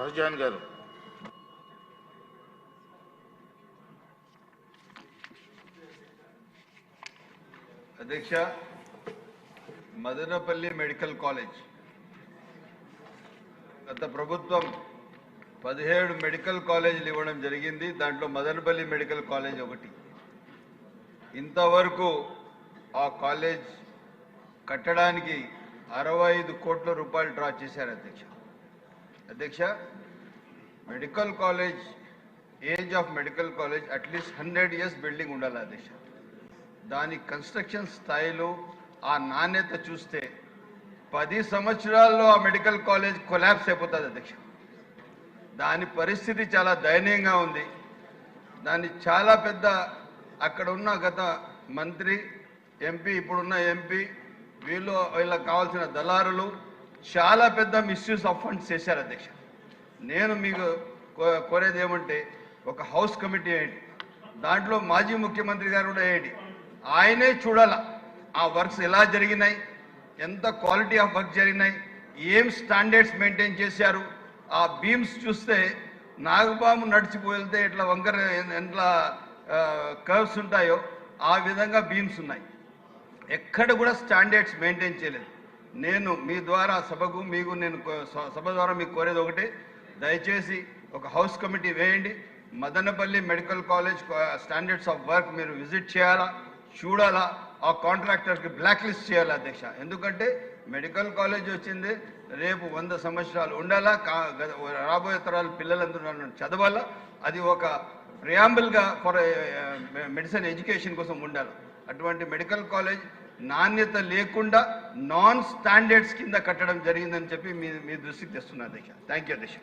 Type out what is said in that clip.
రాజాన్ గారు. అధ్యక్ష Madanapalle medical college. గత ప్రభుత్వం పదిహేడు మెడికల్ కాలేజీలు ఇవ్వడం జరిగింది. దాంట్లో మదనపల్లి మెడికల్ కాలేజ్ ఒకటి. ఇంతవరకు ఆ కాలేజ్ కట్టడానికి అరవై ఐదు కోట్ల రూపాయలు డ్రా చేశారు అధ్యక్ష. అధ్యక్ష medical college age of medical college at least hundred years building ఉండాలి అధ్యక్ష. దాని కన్స్ట్రక్షన్ స్థాయిలో ఆ నాణ్యత చూస్తే పది సంవత్సరాల్లో ఆ మెడికల్ కాలేజ్ కొలాప్స్ అయిపోతుంది అధ్యక్ష. దాని పరిస్థితి చాలా దయనీయంగా ఉంది. దాన్ని చాలా పెద్ద అక్కడ ఉన్న గత మంత్రి ఎంపీ ఇప్పుడున్న ఎంపీ వీళ్ళు వీళ్ళకి కావాల్సిన దళారులు చాలా పెద్ద మిస్యూస్ ఆఫ్ ఫండ్స్ చేశారు అధ్యక్ష. నేను మీకు కో- కోరేది ఏమంటే ఒక హౌస్ కమిటీ వేయండి దాంట్లో మాజీ ముఖ్యమంత్రి గారు కూడా వేయండి ఆయనే చూడాల ఆ వర్క్స్ ఎలా జరిగినాయి ఎంత క్వాలిటీ ఆఫ్ వర్క్ జరిగినాయి ఏం స్టాండర్డ్స్ మెయింటైన్ చేశారు ఆ బీమ్స్ చూస్తే నాగబాము నడిచిపోతే ఇట్లా వంకర ఎట్లా కర్వ్స్ ఉంటాయో ఆ విధంగా బీమ్స్ ఉన్నాయి. ఎక్కడ కూడా స్టాండర్డ్స్ మెయింటైన్ చేయలేదు. నేను మీ ద్వారా సభకు మీకు నేను సభ ద్వారా మీకు కోరేది ఒకటి దయచేసి ఒక హౌస్ కమిటీ వేయండి. Madanapalle medical college standards of work మీరు విజిట్ చేయాలా చూడాలా ఆ కాంట్రాక్టర్కి బ్లాక్ లిస్ట్ చేయాలి అధ్యక్ష. ఎందుకంటే మెడికల్ కాలేజ్ వచ్చింది రేపు వంద సంవత్సరాలు ఉండాలా కా- గ- రాబోయే తరాలు పిల్లలందరూ నన్ను చదవాలా అది ఒక ప్రియాంబుల్గా ఫర్ మెడిసిన్ ఎడ్యుకేషన్ కోసం ఉండాలి. అటువంటి మెడికల్ కాలేజ్ నాణ్యత లేకుండా నాన్ స్టాండర్డ్స్ కింద కట్టడం జరిగిందని చెప్పి మీ మీ దృష్టికి తెస్తున్నా అధ్యక్ష. థ్యాంక్ యూ అధ్యక్ష.